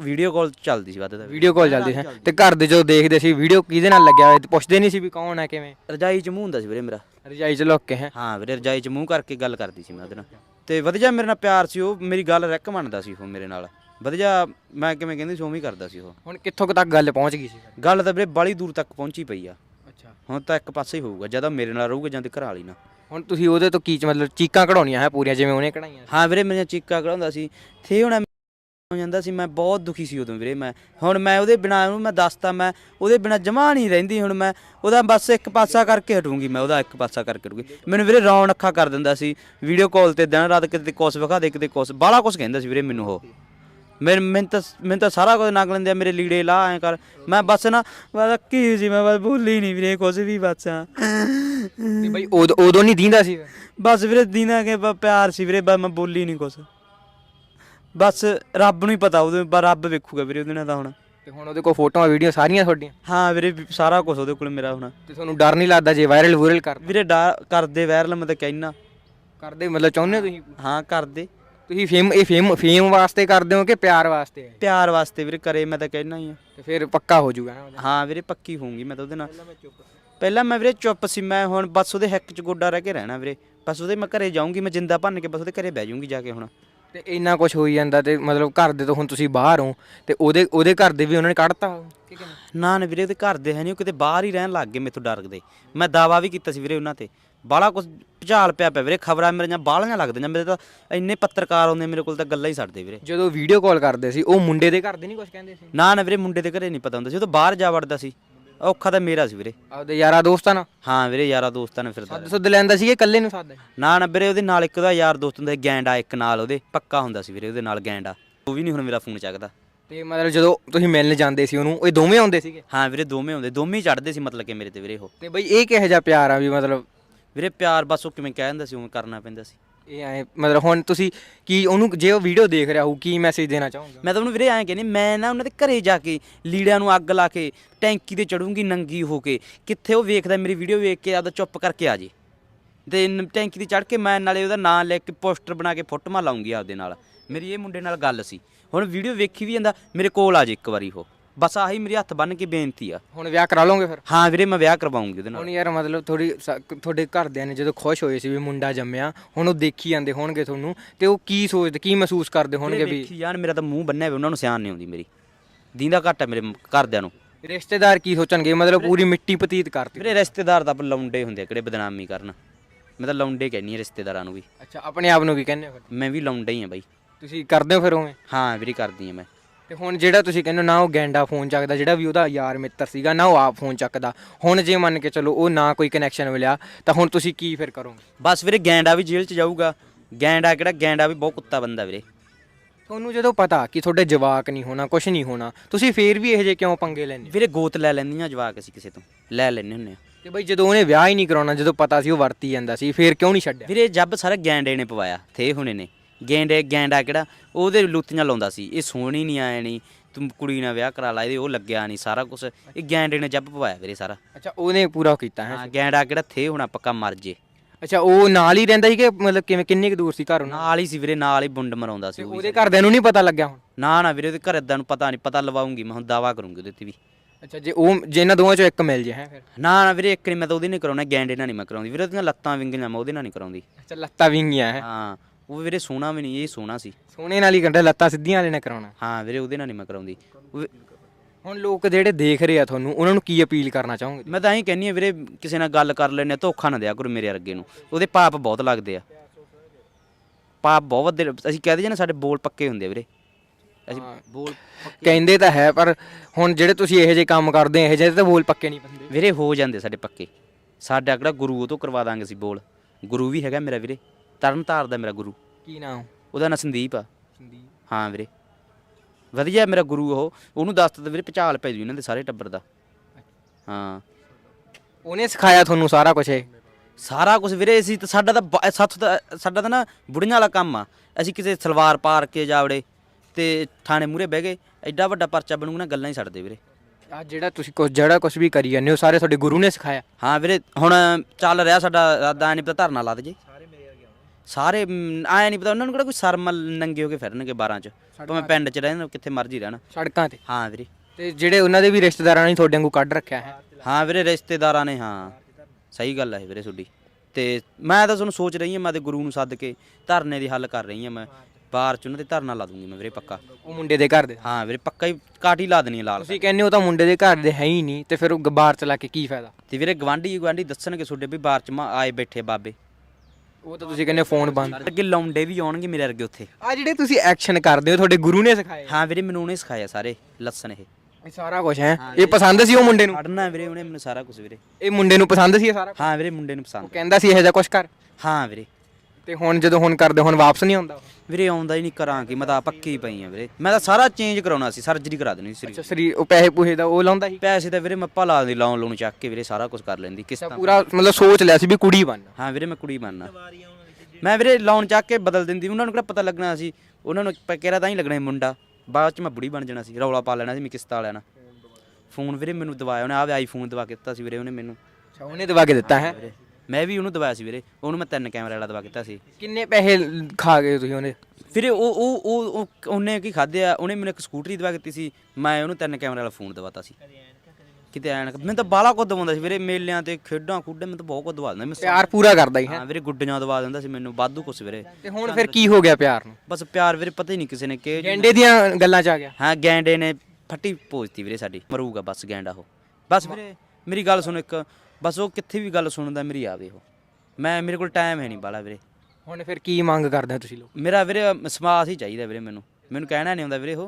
ਵੀਡੀਓ ਕਾਲ ਚੱਲਦੀ ਸੀ ਵੱਧ ਦਾ ਵੀਡੀਓ ਕਾਲ ਚੱਲਦੀ ਸੀ ਤੇ ਘਰ ਦੇ ਜਦੋਂ ਦੇਖਦੇ ਸੀ ਵੀਡੀਓ ਕਿਹਦੇ ਨਾਲ ਲੱਗਿਆ ਹੋਇਆ? ਤੇ ਪੁੱਛਦੇ ਨਹੀਂ ਸੀ ਵੀ ਕੌਣ ਹੈ ਕਿਵੇਂ? ਰਜਾਈ 'ਚ ਮੂੰਹ ਹੁੰਦਾ ਸੀ ਵੀਰੇ ਮੇਰਾ। ਰਜਾਈ ਚ ਲੁੱਕ ਕੇ ਹੈ? ਹਾਂ ਵੀਰੇ ਰਜਾਈ 'ਚ ਮੂੰਹ ਕਰਕੇ ਗੱਲ ਕਰਦੀ ਸੀ ਮੈਂ ਉਹਦੇ ਨਾਲ। ਤੇ ਵਧੀਆ ਮੇਰੇ ਨਾਲ ਪਿਆਰ ਸੀ ਉਹ ਮੇਰੀ ਗੱਲ ਰੈਕ ਮੰਨਦਾ ਸੀ ਉਹ ਮੇਰੇ ਨਾਲ। ਵਧੀਆ ਮੈਂ ਕਿਵੇਂ ਕਹਿੰਦੀ ਸੀ ਉਵੇਂ ਹੀ ਕਰਦਾ ਸੀ ਉਹ। ਹੁਣ ਕਿੱਥੋਂ ਕੁ ਤੱਕ ਗੱਲ ਪਹੁੰਚ ਗਈ ਸੀ? ਗੱਲ ਤਾਂ ਵੀਰੇ ਬਾਲੀ ਦੂਰ ਤੱਕ ਪਹੁੰਚੀ ਪਈ ਆ। ਅੱਛਾ। ਹੁਣ ਤਾਂ ਇੱਕ ਪਾਸੇ ਹੀ ਹੋਊਗਾ ਜਦੋਂ ਮੇਰੇ ਨਾਲ ਰਹੂਗਾ ਜਾਂ ਤੇ ਘਰ ਵਾਲੀ ਨਾਲ। ਹੁਣ ਤੁਸੀਂ ਉਹਦੇ ਤੋਂ ਕੀ ਮਤਲਬ ਚੀਕਾਂ ਕਢਾਉਣੀਆਂ ਹੈ ਪੂਰੀਆਂ, ਜਿਵੇਂ ਉਹਨੇ ਕਢਾਈਆਂ ਹਾਂ ਵੀਰੇ, ਮੇਰੀਆਂ ਚੀਕਾਂ ਕਢਾਉਂਦਾ ਸੀ। ਥੇ ਹੁਣ ਹੋ ਜਾਂਦਾ ਸੀ, ਮੈਂ ਬਹੁਤ ਦੁਖੀ ਸੀ ਉਦੋਂ ਵੀਰੇ ਮੈਂ। ਹੁਣ ਮੈਂ ਉਹਦੇ ਬਿਨਾ ਉਹਨੂੰ ਮੈਂ ਦੱਸਤਾ, ਮੈਂ ਉਹਦੇ ਬਿਨਾ ਜਮਾ ਨਹੀਂ ਰਹਿੰਦੀ, ਹੁਣ ਮੈਂ ਉਹਦਾ ਬਸ ਇੱਕ ਪਾਸਾ ਕਰਕੇ ਹਟੂੰਗੀ, ਮੈਂ ਉਹਦਾ ਇੱਕ ਪਾਸਾ ਕਰਕੇ ਹਟੂੰਗੀ। ਮੈਨੂੰ ਵੀਰੇ ਰੌਣ ਅੱਖਾਂ ਕਰ ਦਿੰਦਾ ਸੀ ਵੀਡੀਓ ਕਾਲ ਤੇ ਦਿਨ ਰਾਤ ਕਿਤੇ ਕੁਛ ਵਿਖਾ ਦੇ, ਕਿਤੇ ਕੁਛ, ਬਾਹਲਾ ਕੁਛ ਕਹਿੰਦਾ ਸੀ ਵੀਰੇ ਮੈਨੂੰ ਉਹ। ਮੇਰੇ ਮੈਨੂੰ ਤਾਂ ਮੈਨੂੰ ਤਾਂ ਸਾਰਾ ਕੁਝ ਨਗ ਲੈਂਦੇ ਆ ਮੇਰੇ ਲੀੜੇ ਲਾ ਐ ਕਰ। ਮੈਂ ਬਸ ਨਾ ਬਸ ਕੀ ਸੀ ਮੈਂ ਬਸ ਭੁੱਲੀ ਨਹੀਂ ਵੀਰੇ ਕੁਛ ਵੀ ਬਸ ਤੇ ਬਈ ਉਦੋਂ ਉਦੋਂ ਨਹੀਂ ਦੀਂਦਾ ਸੀ? ਬਸ ਵੀਰੇ ਦੀਨਾ ਕੇ ਬ- ਪਿਆਰ ਸੀ ਵੀਰੇ ਬਸ ਮੈਂ ਬੋਲੀ ਨਹੀਂ ਕੁਛ। ਬਸ ਰੱਬ ਨੂੰ ਹੀ ਪਤਾ ਉਹਦੇ ਬਸ ਰੱਬ ਵੇਖੂਗਾ ਵੀਰੇ ਉਹਦੇ ਨਾਲ ਤਾਂ ਹੁਣ। ਤੇ ਹੁਣ ਉਹਦੇ ਕੋਲ ਫੋਟੋਆਂ ਵੀਡੀਓ ਸਾਰੀਆਂ ਤੁਹਾਡੀਆਂ? ਹਾਂ ਵੀਰੇ ਵੀ ਸਾਰਾ ਕੁਝ ਉਹਦੇ ਕੋਲ ਮੇਰਾ ਹੁਣ। ਤੇ ਤੁਹਾਨੂੰ ਡਰ ਨਹੀਂ ਲੱਗਦਾ ਜੇ ਵਾਇਰਲ ਵੂਰਲ ਕਰ ਵੀਰੇ ਡਾ ਕਰਦੇ ਵਾਇਰਲ ਮੈਂ ਤਾਂ ਕਹਿਣਾ ਕਰਦੇ ਮਤਲਬ ਚਾਹੁੰਦੇ ਹੋ ਤੁਸੀਂ? ਹਾਂ ਕਰਦੇ। ਤੁਸੀਂ ਫੇਮ ਇਹ ਫੇਮ ਫੇਮ ਵਾਸਤੇ ਕਰਦੇ ਹੋ ਕਿ ਪਿਆਰ ਵਾਸਤੇ? ਹੈ? ਪਿਆਰ ਵਾਸਤੇ ਵੀਰੇ ਕਰੇ ਮੈਂ ਤਾਂ ਕਹਿਣਾ ਹੀ ਆ। ਤੇ ਫਿਰ ਪੱਕਾ ਹੋ ਜਾਊਗਾ ਨਾ। ਹਾਂ ਵੀਰੇ ਪੱਕੀ ਹੋਊਗੀ ਮੈਂ ਤਾਂ ਉਹਦੇ ਨਾਲ। ਪਹਿਲਾਂ ਮੈਂ ਵੀਰੇ ਚੁੱਪ ਸੀ ਮੈਂ ਹੁਣ ਬਸ ਉਹਦੇ ਹੱਕ 'ਚ ਗੋਡਾ ਰਹਿ ਕੇ ਰਹਿਣਾ ਵੀਰੇ। ਬਸ ਉਹਦੇ ਮੈਂ ਘਰੇ ਜਾਊਂਗੀ ਮੈਂ ਜਿੰਦਾ ਭੰਨ ਕੇ ਬਸ ਉਹਦੇ ਘਰੇ ਬਹਿ ਜਾਊਂਗੀ ਜਾ ਕੇ ਹੁਣ। ਤੇ ਇੰਨਾ ਕੁਝ ਹੋਈ ਜਾਂਦਾ ਤੇ ਮਤਲਬ ਘਰ ਦੇ ਤੋਂ ਹੁਣ ਤੁਸੀਂ ਬਾਹਰ ਹੋ ਤੇ ਉਹਦੇ ਉਹਦੇ ਘਰ ਦੇ ਵੀ ਉਹਨਾਂ ਨੇ ਕੱਢਤਾ ਕਿ ਕਿਵੇਂ ਨਾ? ਨਾ ਵੀਰੇ ਉਹਦੇ ਘਰ ਦੇ ਹੈ ਨਹੀਂ ਉਹ ਕਿਤੇ ਬਾਹਰ ਹੀ ਰਹਿਣ ਲੱਗ ਗਏ ਮੇਥੋਂ ਡਰਦੇ ਮੈਂ ਦਾਵਾ ਵੀ ਕੀਤਾ ਸੀ ਵੀਰੇ ਉਹਨਾਂ ਤੇ। ਬਾਲਾ ਕੁਝ ਭੁਚਾਲ ਪਿਆ ਪਿਆ ਵੀਰੇ ਖਬਰਾਂ ਮੇਰੀਆਂ ਬਾਹਲੀਆਂ ਲੱਗਦੀਆਂ। ਮੇਰੇ ਤਾਂ ਇੰਨੇ ਪੱਤਰਕਾਰ ਆਉਂਦੇ ਮੇਰੇ ਕੋਲ ਤਾਂ ਗੱਲਾਂ ਹੀ ਛੱਡਦੇ ਵੀਰੇ। ਜਦੋਂ ਵੀਡੀਓ ਕਾਲ ਕਰਦੇ ਸੀ ਉਹ ਮੁੰਡੇ ਦੇ ਘਰ ਦੇ ਨਹੀਂ ਕੁਝ ਕਹਿੰਦੇ ਸੀ? ਨਾ ਨਾ ਵੀਰੇ ਮੁੰਡੇ ਦੇ ਘਰੇ ਨਹੀਂ ਪਤਾ ਹੁੰਦਾ ਸੀ। ਉਹ ਤਾਂ ਬਾਹਰ ਜਾ ਵੜਦਾ ਸੀ। ਔਖਾ ਤਾਂ ਮੇਰਾ ਸੀ ਵੀਰੇ। ਆਪਦੇ ਯਾਰਾ ਦੋਸਤਾਂ ਨਾਲ? ਹਾਂ ਵੀਰੇ ਯਾਰਾ ਦੋਸਤਾਂ ਨੇ ਫਿਰਦਾ ਸੱਦ ਸੁੱਦ ਲੈਂਦਾ ਸੀ ਕਿ ਇਕੱਲੇ ਨੂੰ? ਸੱਦਦਾ ਸੀ? ਨਾ ਨਾ ਵੀਰੇ ਉਹਦੇ ਨਾਲ ਇੱਕ ਉਹਦਾ ਯਾਰ ਦੋਸਤ ਹੁੰਦਾ ਸੀ, ਗੈਂਡਾ ਇੱਕ ਨਾਲ ਉਹਦੇ ਪੱਕਾ ਹੁੰਦਾ ਸੀ ਵੀਰੇ ਉਹਦੇ ਨਾਲ ਗੈਂਡਾ। ਉਹ ਵੀ ਨਹੀਂ ਹੁਣ ਮੇਰਾ ਫੋਨ ਚੱਕਦਾ। ਤੇ ਮਤਲਬ ਜਦੋਂ ਤੁਸੀਂ ਮਿਲਣ ਜਾਂਦੇ ਸੀ ਉਹਨੂੰ ਇਹ ਦੋਵੇਂ ਆਉਂਦੇ ਸੀਗੇ? ਹਾਂ ਵੀਰੇ ਦੋਵੇਂ ਹੁੰਦੇ ਦੋਵੇਂ ਚੜਦੇ ਸੀ ਮਤਲਬ ਕਿ ਮੇਰੇ ਤੇ ਵੀਰੇ ਉਹ। ਤੇ ਬਈ ਇਹ ਕਿਹੋ ਜਿਹਾ ਪਿਆਰ ਆ ਵੀ ਮਤਲਬ ਵੀਰੇ ਪਿਆਰ ਬਸ ਉਹ ਕਿਵੇਂ ਕਹਿ ਦਿੰਦਾ ਸੀ ਉਵੇਂ ਕਰਨਾ ਪੈਂਦਾ ਸੀ। ਇਹ ਐ ਮਤਲਬ ਹੁਣ ਤੁਸੀਂ ਕੀ ਉਹਨੂੰ, ਜੇ ਉਹ ਵੀਡੀਓ ਦੇਖ ਰਿਹਾ ਹੋਊ, ਕੀ ਮੈਸੇਜ ਦੇਣਾ ਚਾਹੋਗੇ? ਮੈਂ ਤਾਂ ਉਹਨੂੰ ਵੀਰੇ ਐਂ ਕਹਿੰਦੀ, ਮੈਂ ਨਾ ਉਹਨਾਂ ਦੇ ਘਰੇ ਜਾ ਕੇ ਲੀੜਿਆਂ ਨੂੰ ਅੱਗ ਲਾ ਕੇ, ਟੈਂਕੀ ਤੇ ਚੜੂੰਗੀ ਨੰਗੀ ਹੋ ਕੇ। ਕਿੱਥੇ ਉਹ ਵੇਖਦਾ ਮੇਰੀ ਵੀਡੀਓ ਵੇਖ ਕੇ ਆਦਾ ਚੁੱਪ ਕਰਕੇ ਆ ਜੇ। ਤੇ ਨ- ਟੈਂਕੀ ਤੇ ਚੜ ਕੇ ਮੈਂ ਨਾਲੇ ਉਹਦਾ ਨਾਂ ਲੈ ਕੇ ਪੋਸਟਰ ਬਣਾ ਕੇ ਫੋਟੋਆਂ ਲਾਉਂਗੀ ਆਪਦੇ ਨਾਲ। ਮੇਰੀ ਇਹ ਮੁੰਡੇ ਨਾਲ ਗੱਲ ਸੀ। ਹੁਣ ਵੀਡੀਓ ਵੇਖੀ ਵੀ ਜਾਂਦਾ, ਮੇਰੇ ਕੋਲ ਆ ਜੇ ਇੱਕ ਵਾਰੀ ਉਹ। ਬਸ ਆਹੀ ਮੇਰੇ ਹੱਥ ਬੰਨ ਕੇ ਬੇਨਤੀ ਆ। ਹੁਣ ਵਿਆਹ ਕਰਾ ਲਓਗੇ ਫਿਰ? ਹਾਂ ਵੀਰੇ ਮੈਂ ਵਿਆਹ ਕਰਵਾਉਂਗੀ ਉਹਦੇ ਨਾਲ। ਹੁਣ ਯਾਰ ਮਤਲਬ ਥੋੜੀ ਤੁਹਾਡੇ ਘਰਦਿਆਂ ਨੇ ਜਦੋਂ ਖੁਸ਼ ਹੋਏ ਸੀ ਵੀ ਮੁੰਡਾ ਜੰਮਿਆ ਹੁਣ ਉਹ ਦੇਖੀ ਜਾਂਦੇ ਹੋਣਗੇ ਤੁਹਾਨੂੰ ਤੇ ਉਹ ਕੀ ਸੋਚਦੇ ਕੀ ਮਹਿਸੂਸ ਕਰਦੇ ਹੋਣਗੇ ਵੀ ਵੇਖੀ ਜਾਣ ਮੇਰਾ ਤਾਂ ਮੂੰਹ ਬੰਨਿਆ ਹੋਇਆ ਉਹਨਾਂ ਨੂੰ ਸਿਆਣ ਨਹੀਂ ਆਉਂਦੀ ਮੇਰੀ। ਦੀਂਦਾ ਘੱਟ ਹੈ ਮੇਰੇ ਮ- ਘਰਦਿਆਂ ਨੂੰ। ਰਿਸ਼ਤੇਦਾਰ ਕੀ ਸੋਚਣਗੇ? ਮਤਲਬ ਪੂਰੀ ਮਿੱਟੀ ਪਤੀਤ ਕਰਤੀ। ਵੀਰੇ ਰਿਸ਼ਤੇਦਾਰ ਤਾਂ ਲੌਂਡੇ ਹੁੰਦੇ ਆ ਕਿਹੜੇ ਬਦਨਾਮੀ ਕਰਨ। ਮੈਂ ਤਾਂ ਲੌਂਡੇ ਕਹਿੰਨੀ ਆ ਰਿਸ਼ਤੇਦਾਰਾਂ ਨੂੰ ਵੀ। ਅੱਛਾ ਆਪਣੇ ਆਪ ਨੂੰ ਕੀ ਕਹਿੰਦੇ ਹੋ ਫਿਰ? ਮੈਂ ਵੀ ਲੌਂਡਾ ਹੀ ਆ ਬਾਈ। ਤੁਸੀਂ ਕਰਦੇ ਹੋ ਫਿਰ ਉਵੇਂ? ਹਾਂ ਵੀਰੇ ਕਰਦੀ ਆ ਮੈਂ। ਤੇ ਹੁਣ ਜਿਹੜਾ ਤੁਸੀਂ ਕਹਿੰਦੇ ਹੋ ਨਾ ਉਹ ਗੈਂਡਾ ਫੋਨ ਚੱਕਦਾ ਜਿਹੜਾ ਵੀ ਉਹਦਾ ਯਾਰ ਮਿੱਤਰ ਸੀਗਾ ਨਾ ਉਹ ਆਪ ਫੋਨ ਚੱਕਦਾ। ਹੁਣ ਜੇ ਮੰਨ ਕੇ ਚਲੋ ਉਹ ਨਾ ਕੋਈ ਕਨੈਕਸ਼ਨ ਮਿਲਿਆ ਤਾਂ ਹੁਣ ਤੁਸੀਂ ਕੀ ਫਿਰ ਕਰੋਗੇ? ਬਸ ਵੀਰੇ ਗੈਂਡਾ ਵੀ ਜੇਲ੍ਹ 'ਚ ਜਾਊਗਾ। ਗੈਂਡਾ ਕਿਹੜਾ? ਗੈਂਡਾ ਵੀ ਬਹੁਤ ਕੁੱਤਾ ਬੰਦਾ ਵੀਰੇ। ਤੁਹਾਨੂੰ ਜਦੋਂ ਪਤਾ ਕਿ ਤੁਹਾਡੇ ਜਵਾਕ ਨਹੀਂ ਹੋਣਾ ਕੁਝ ਨਹੀਂ ਹੋਣਾ ਤੁਸੀਂ ਫੇਰ ਵੀ ਇਹੋ ਜਿਹੇ ਕਿਉਂ ਪੰਗੇ ਲੈਂਦੇ ਹੋ? ਵੀਰੇ ਗੋਤ ਲੈ ਲੈਂਦੀਆਂ ਜਵਾਕ ਅਸੀਂ ਕਿਸੇ ਤੋਂ। ਲੈ ਲੈਨੇ ਹੁੰਨੇ ਆ। ਤੇ ਬਈ ਜਦੋਂ ਉਹਨੇ ਵਿਆਹ ਹੀ ਨਹੀਂ ਕਰਾਉਣਾ ਜਦੋਂ ਪਤਾ ਸੀ ਉਹ ਵਰਤੀ ਜਾਂਦਾ ਸੀ ਫੇਰ ਕਿਉਂ ਨਹੀਂ ਛੱਡਿਆ? ਵੀਰੇ ਜੱਬ ਸਾਰਾ ਗੈਂਡੇ ਨੇ ਪਵਾਇਆ ਥੇ ਹੁਣੇ ਨੇ। ਗੈਂਡੇ ਗੈਂਡਾ ਕਿਹੜਾ ਉਹਦੇ ਲੁੱਤੀਆਂ ਲਾਉਂਦਾ ਸੀ। ਇਹ ਸੋਹਣੀ ਨਹੀਂ ਆਏ ਨਹੀਂ ਤੂੰ ਕੁੜੀ ਨਾਲ ਵਿਆਹ ਕਰਾ ਲਾ ਇਹਦੇ ਉਹ ਲੱਗਿਆ ਨਹੀਂ ਸਾਰਾ ਕੁਝ ਇਹ ਗੈਂਡੇ ਨੇ ਜੱਬ ਪਵਾਇਆ ਵੀਰੇ ਸਾਰਾ। ਅੱਛਾ ਉਹਨੇ ਪੂਰਾ ਕੀਤਾ ਹੈ। ਹਾਂ ਗੈਂਡਾ ਕਿਹੜਾ ਥੇ ਹੋਣਾ ਪੱਕਾ ਮਰ ਜੇ। ਅੱਛਾ ਉਹ ਨਾਲ ਹੀ ਰਹਿੰਦਾ ਸੀ ਕਿ ਮਤਲਬ ਕਿਵੇਂ ਕਿੰਨੇ ਕੁ ਦੂਰ ਸੀ ਘਰ ਉਹਨਾਂ ਨਾਲ ਹੀ ਸੀ ਵੀਰੇ ਨਾਲ ਹੀ ਬੁੰਡ ਮਰਾਉਂਦਾ ਸੀ ਉਹ ਵੀ ਉਹਦੇ ਘਰਦਿਆਂ ਨੂੰ ਨਹੀਂ ਪਤਾ ਲੱਗਿਆ ਹੁਣ? ਨਾ ਨਾ ਵੀਰੇ ਉਹਦੇ ਘਰ ਏਦਾਂ ਨੂੰ ਪਤਾ ਨਹੀਂ ਪਤਾ ਲਵਾਉਂਗੀ ਮੈਂ ਹੁਣ ਦਾਵਾ ਕਰੂੰਗੀ ਉਹਦੇ ਤੇ ਵੀ। ਅੱਛਾ ਜੇ ਉਹ ਜੇ ਇਹਨਾਂ ਦੋਵਾਂ ਚੋਂ ਇੱਕ ਮਿਲ ਜੇ ਹੈ ਫਿਰ? ਨਾ ਨਾ ਵੀਰੇ ਇੱਕ ਨਹੀਂ ਮੈਂ ਤਾਂ ਉਹਦੇ ਨਾਲ ਕਰਾਉਣਾ ਗੈਂਡੇ ਨਾਲ ਨਹੀਂ ਮੈਂ ਕਰਾਉਂਦੀ। ਵੀਰੇ ਉਹਦੀਆਂ ਲੱਤਾਂ ਵਿੰਗੀਆਂ ਮੈਂ ਉਹਦੇ ਨਾਲ ਨਹੀਂ ਕਰਾਉਂਦੀ। ਅੱਛਾ ਲੱਤਾਂ ਵਿੰਗੀਆਂ ਹੈ? ਹਾਂ। ਉਹ ਵੀਰੇ ਸੋਹਣਾ ਵੀ ਨਹੀਂ ਇਹ ਸੋਹਣਾ ਸੀ। ਸੋਨੇ ਨਾਲ ਹੀ ਕੰਡਾ ਲੱਤਾਂ ਸਿੱਧੀਆਂ ਵਾਲੇ ਨੇ ਕਰਾਉਣਾ। ਹਾਂ ਵੀਰੇ ਉਹਦੇ ਨਾਲ ਨਹੀਂ ਮੈਂ ਕਰਾਉਂਦੀ। ਉਹ- ਹੁਣ ਲੋਕ ਜਿਹੜੇ ਦੇਖ ਰਹੇ ਆ ਤੁਹਾਨੂੰ ਉਹਨਾਂ ਨੂੰ ਕੀ ਅਪੀਲ ਕਰਨਾ ਚਾਹੋਗੇ? ਮੈਂ ਤਾਂ ਐਂ ਕਹਿੰਨੀ ਆ ਵੀਰੇ ਕਿਸੇ ਨਾਲ ਗੱਲ ਕਰ ਲੈਣੇ ਧੋਖਾ ਨਾ ਦਿਆ ਕਰੋ ਮੇਰੇ ਅੱਗੇ ਨੂੰ। ਉਹਦੇ ਪਾਪ ਬਹੁਤ ਲੱਗਦੇ ਆ। ਪਾਪ ਬਹੁਤ ਅਸੀਂ ਕਹਦੇ ਜੇ ਨਾ ਸਾਡੇ ਬੋਲ ਪੱਕੇ ਹੁੰਦੇ ਆ ਵੀਰੇ। ਅਸੀਂ ਬੋਲ ਕਹਿੰਦੇ ਤਾਂ ਹੈ ਪਰ ਹੁਣ ਜਿਹੜੇ ਤੁਸੀਂ ਇਹੋ ਜਿਹੇ ਕੰਮ ਕਰਦੇ ਆ ਇਹੋ ਜਿਹੇ ਤਾਂ ਬੋਲ ਪੱਕੇ ਨਹੀਂ ਬੰਦੇ। ਵੀਰੇ ਹੋ ਜਾਂਦੇ ਸਾਡੇ ਪੱਕੇ। ਸਾਡਾ ਕਿਹੜਾ ਗੁਰੂ ਉਹ ਤੋਂ ਕਰਵਾ ਦਾਂਗੇ ਅਸੀਂ ਬੋਲ। ਗੁਰੂ ਵੀ ਹੈਗਾ ਮੇਰਾ ਵੀਰੇ। ਤਰਨ ਤਾਰ ਦਾ ਮੇਰਾ ਗੁਰੂ। ਕੀ ਨਾਮ? ਉਹਦਾ ਨਾਂ ਸੰਦੀਪ ਆ। ਹਾਂ ਵੀਰੇ। ਵਧੀਆ ਮੇਰਾ ਗੁਰੂ ਉਹ। ਉਹਨੂੰ ਦੱਸ ਤਾ ਵੀਰੇ ਪਚਾਲ ਪੈ ਜੂ ਇਹਨਾਂ ਦੇ ਸਾਰੇ ਟੱਬਰ ਦਾ। ਹਾਂ। ਉਹਨੇ ਸਿਖਾਇਆ ਤੁਹਾਨੂੰ ਸਾਰਾ ਕੁਝ ਇਹ? ਸਾਰਾ ਕੁਝ ਵੀਰੇ ਅਸੀਂ ਤਾਂ ਸਾਡਾ ਤਾਂ ਬ- ਸਾਥ ਸਾਡਾ ਤਾਂ ਨਾ ਬੁੜੀਆਂ ਵਾਲਾ ਕੰਮ ਆ। ਅਸੀਂ ਕਿਸੇ ਸਲਵਾਰ ਪਾਰ ਕੇ ਜਾਵੜੇ ਤੇ ਥਾਣੇ ਮੂਰੇ ਬਹਿ ਗਏ। ਐਡਾ ਵੱਡਾ ਪਰਚਾ ਬਣੂਗਾ ਨਾ ਗੱਲਾਂ ਹੀ ਛੱਡਦੇ ਵੀਰੇ। ਆ ਜਿਹੜਾ ਤੁਸੀਂ ਕੁਝ ਜਿਹੜਾ ਕੁਝ ਵੀ ਕਰੀ ਜਾਂਦੇ ਹੋ ਸਾਰੇ ਤੁਹਾਡੇ ਗੁਰੂ ਨੇ ਸਿਖਾਇਆ। ਹਾਂ ਵੀਰੇ ਹੁਣ ਚੱਲ ਰਿਹਾ ਸਾਡਾ ਨਹੀਂ ਪਤਾ ਧਰਨਾ ਲਾ ਦੇ ਜੀ ਸਾਰੇ ਆਏ ਨਹੀਂ ਪਤਾ ਉਹਨਾਂ ਨੂੰ ਕਿਹੜਾ ਕੋਈ ਸ਼ਰਮ ਨੰਗੇ ਹੋ ਕੇ ਫਿਰਨਗੇ 12 ਚ। ਭਾਵੇਂ ਪਿੰਡ ਚ ਰਹਿਣ ਕਿੱਥੇ ਮਰਜ਼ੀ ਰਹਿਣ। ਸੜਕਾਂ ਤੇ। ਹਾਂ ਵੀਰੇ। ਤੇ ਜਿਹੜੇ ਉਹਨਾਂ ਦੇ ਵੀ ਰਿਸ਼ਤੇਦਾਰਾਂ ਨੇ ਤੁਹਾਡੇ ਵਾਂਗੂ ਕੱਢ ਰੱਖਿਆ ਹੈ? ਹਾਂ ਵੀਰੇ ਰਿਸ਼ਤੇਦਾਰਾਂ ਨੇ ਹਾਂ। ਸਹੀ ਗੱਲ ਹੈ ਵੀਰੇ ਤੁਹਾਡੀ। ਤੇ ਮੈਂ ਤਾਂ ਤੁਹਾਨੂੰ ਸੋਚ ਰਹੀ ਹਾਂ ਮੈਂ ਤੇ ਗੁਰੂ ਨੂੰ ਸੱਦ ਕੇ ਧਰਨੇ ਦੀ ਹੱਲ ਕਰ ਰਹੀ ਹਾਂ ਮੈਂ। ਬਾਹਰ ਚ ਉਹਨਾਂ ਦੇ ਧਰਨਾ ਲਾ ਦੂੰਗੀ ਮੈਂ ਵੀਰੇ ਪੱਕਾ। ਉਹ ਮੁੰਡੇ ਦੇ ਘਰ ਦੇ? ਹਾਂ ਵੀਰੇ ਪੱਕਾ ਹੀ ਕਾਟੀ ਲਾ ਦੇਣੀ ਲਾਲ ਤੁਸੀਂ ਕਹਿੰਦੇ ਹੋ ਤਾਂ ਮੁੰਡੇ ਦੇ ਘਰ ਦੇ ਹੈ ਹੀ ਨਹੀਂ ਤੇ ਫਿਰ ਉਹ ਬਾਹਰ ਚਲਾ ਕੇ ਕੀ ਫਾਇਦਾ? ਤੇ ਵੀਰੇ ਗਵਾਂਢੀ ਗਵਾਂਢੀ ਦੱਸਣਗੇ ਤੁਹਾਡੇ ਵੀ ਬਾਹਰ ਚ ਮਾ ਆਏ ਬੈਠੇ ਬਾਬੇ। ਉਹ ਤਾਂ ਤੁਸੀਂ ਕਹਿੰਦੇ ਫੋਨ ਬੰਦ। ਅੱਗੇ ਲੌਂਡੇ ਵੀ ਆਉਣਗੇ ਮੇਰੇ ਅੱਗੇ ਉੱਥੇ। ਆ ਜਿਹੜੇ ਤੁਸੀਂ ਐਕਸ਼ਨ ਕਰਦੇ ਹੋ ਤੁਹਾਡੇ ਗੁਰੂ ਨੇ ਸਿਖਾਏ? ਹਾਂ ਵੀਰੇ ਮੈਨੂੰ ਉਹਨੇ ਸਿਖਾਇਆ ਸਾਰੇ ਲੱਸਣ ਇਹ। ਇਹ ਸਾਰਾ ਕੁਝ ਹੈ। ਇਹ ਪਸੰਦ ਸੀ ਉਹ ਮੁੰਡੇ ਨੂੰ? ਪੜਨਾ ਵੀਰੇ ਉਹਨੇ ਮੈਨੂੰ ਸਾਰਾ ਕੁਝ ਵੀਰੇ। ਇਹ ਮੁੰਡੇ ਨੂੰ ਪਸੰਦ ਸੀ ਇਹ ਸਾਰਾ ਹਾਂ ਵੀਰੇ ਮੁੰਡੇ ਨੂੰ ਉਹ ਪਸੰਦ ਕਹਿੰਦਾ ਸੀ ਇਹੋ ਜਿਹਾ ਕੁਝ ਕਰ। ਹਾਂ ਵੀਰੇ। ਤੇ ਹੁਣ ਜਦੋਂ ਹੁਣ ਕਰਦੇ ਹੁਣ ਵਾਪਸ ਨਹੀਂ ਆਉਂਦਾ ਉਹ? ਵੀਰੇ ਆਉਂਦਾ ਹੀ ਨਹੀਂ ਕਰਾਂ ਕੀ? ਮੈਂ ਤਾਂ ਪੱਕੀ ਪਈ ਆ ਵੀਰੇ। ਮੈਂ ਤਾਂ ਸਾਰਾ ਚੇਂਜ ਕਰਾਉਣਾ ਸੀ ਸਰਜਰੀ ਕਰਾ ਦੇਣੀ ਸੀ ਅੱਛਾ ਸਰੀ ਉਹ ਪੈਸੇ ਪੂਹੇ ਦਾ ਉਹ ਲਾਉਂਦਾ ਸੀ? ਪੈਸੇ ਤਾਂ ਵੀਰੇ ਮੈਂ ਭਲਾ ਦੀ ਲਾਉਣ ਲਾਉਣ ਚੱਕ ਕੇ ਵੀਰੇ ਸਾਰਾ ਕੁਝ ਕਰ ਲੈਂਦੀ ਅੱਛਾ ਕਿਸ਼ਤਾਂ ਪੂਰਾ ਮਤਲਬ ਸੋਚ ਲਿਆ ਸੀ ਵੀ ਕੁੜੀ ਬਣ। ਹਾਂ ਵੀਰੇ ਮੈਂ ਕੁੜੀ ਬਣਨਾ। ਮੈਂ ਵੀਰੇ ਲਾਉਣ ਚੱਕ ਕੇ ਬਦਲ ਦਿੰਦੀ ਉਹਨਾਂ ਨੂੰ ਕਿਹੜਾ ਪਤਾ ਲੱਗਣਾ ਸੀ? ਉਹਨਾਂ ਨੂੰ ਕਿਹੜਾ ਤਾਂ ਹੀ ਲੱਗਣਾ ਸੀ ਮੁੰਡਾ। ਬਾਅਦ ਚ ਮੈਂ ਬੁੜੀ ਬਣ ਜਾਣਾ ਸੀ ਰੌਲਾ ਪਾ ਲੈਣਾ ਸੀ ਮੈਂ ਕਿਸ਼ਤਾਂ ਨਾਲ ਫੋਨ ਵੀਰੇ ਮੈਨੂੰ ਦਵਾਇਆ ਉਹਨੇ ਆਹ ਆਈਫੋਨ ਦਵਾ ਕੇ ਦਿੱਤਾ ਸੀ ਵੀਰੇ ਉਹਨੇ ਮੈਨੂੰ। ਅੱਛਾ ਉਹਨੇ ਦਵਾ ਕੇ ਦਿੱਤਾ ਹੈ ਵੀਰੇ। ਮੈਂ ਵੀ ਉਹਨੂੰ ਦਵਾਇਆ ਸੀ ਵੀਰੇ ਉਹਨੂੰ ਮੈਂ ਤਿੰਨ ਕੈਮਰੇ ਵਾਲਾ ਦਵਾ ਕੇ ਦਿੱਤਾ ਸੀ। ਕਿੰਨੇ ਪੈਸੇ ਖਾ ਗਏ ਤੁਸੀਂ ਉਹਨੇ? ਫਿਰ ਉਹ ਉਹ ਉਹ ਉਹ- ਉਹਨੇ ਕੀ ਖਾਦੇ ਆ ਉਹਨੇ ਮੈਨੂੰ ਇੱਕ ਸਕੂਟਰੀ ਦਵਾ ਕੇ ਦਿੱਤੀ ਸੀ ਮੈਂ ਉਹਨੂੰ ਤਿੰਨ ਕੈਮਰੇ ਵਾਲਾ ਫੋਨ ਦਵਾਤਾ ਸੀ। ਕਿਤੇ ਐਨਕ ਮੈਨੂੰ ਤਾਂ ਬਾਲਾ ਕੁਝ ਦਵਾਉਂਦਾ ਸੀ ਵੀਰੇ ਮੇਲਿਆਂ ਤੇ ਖੇਡਾਂ ਖੁੱਡੇ ਮੈਨੂੰ ਤਾਂ ਬਹੁਤ ਕੁਝ ਦਵਾ ਦਿੰਦਾ ਮੈਂ ਪਿਆਰ ਪੂਰਾ ਕਰਦਾ ਹੀ ਹੈ? ਹਾਂ ਵੀਰੇ ਗੁੱਡੀਆਂ ਦਵਾ ਦਿੰਦਾ ਸੀ ਮੈਨੂੰ ਵਾਧੂ ਕੁਛ ਵੀਰੇ। ਤੇ ਹੁਣ ਫਿਰ ਕੀ ਹੋ ਗਿਆ ਪਿਆਰ ਨੂੰ? ਬਸ ਪਿਆਰ ਵੀਰੇ ਪਤਾ ਹੀ ਨਹੀਂ ਕਿਸੇ ਨੇ ਕਿ ਗੈਂਡੇ ਦੀਆਂ ਗੱਲਾਂ ਚ ਆ ਗਿਆ? ਹਾਂ ਗੈਂਡੇ ਨੇ ਫੱਟੀ ਪੋਜਤੀ ਵੀਰੇ ਸਾਡੀ ਮਰੂਗਾ ਬਸ ਗੈਂਡਾ ਉਹ। ਬਸ ਵੀਰੇ ਮੇਰੀ ਗੱਲ ਸੁਣ ਇੱਕ ਬਸ ਉਹ ਕਿੱਥੇ ਵੀ ਗੱਲ ਸੁਣਦਾ ਮੇਰੀ ਆਵੇ ਉਹ ਮੈਂ ਮੇਰੇ ਕੋਲ ਟਾਈਮ ਹੈ ਨਹੀਂ ਬਾਲਾ ਵੀਰੇ। ਹੁਣ ਫਿਰ ਕੀ ਮੰਗ ਕਰਦੇ ਹੋ ਤੁਸੀਂ ਲੋਕ? ਮੇਰਾ ਵੀਰੇ ਸਮਾਸ ਹੀ ਚਾਹੀਦਾ ਵੀਰੇ ਮੈਨੂੰ। ਮੈਨੂੰ ਕਹਿਣਾ ਨਹੀਂ ਆਉਂਦਾ ਵੀਰੇ ਉਹ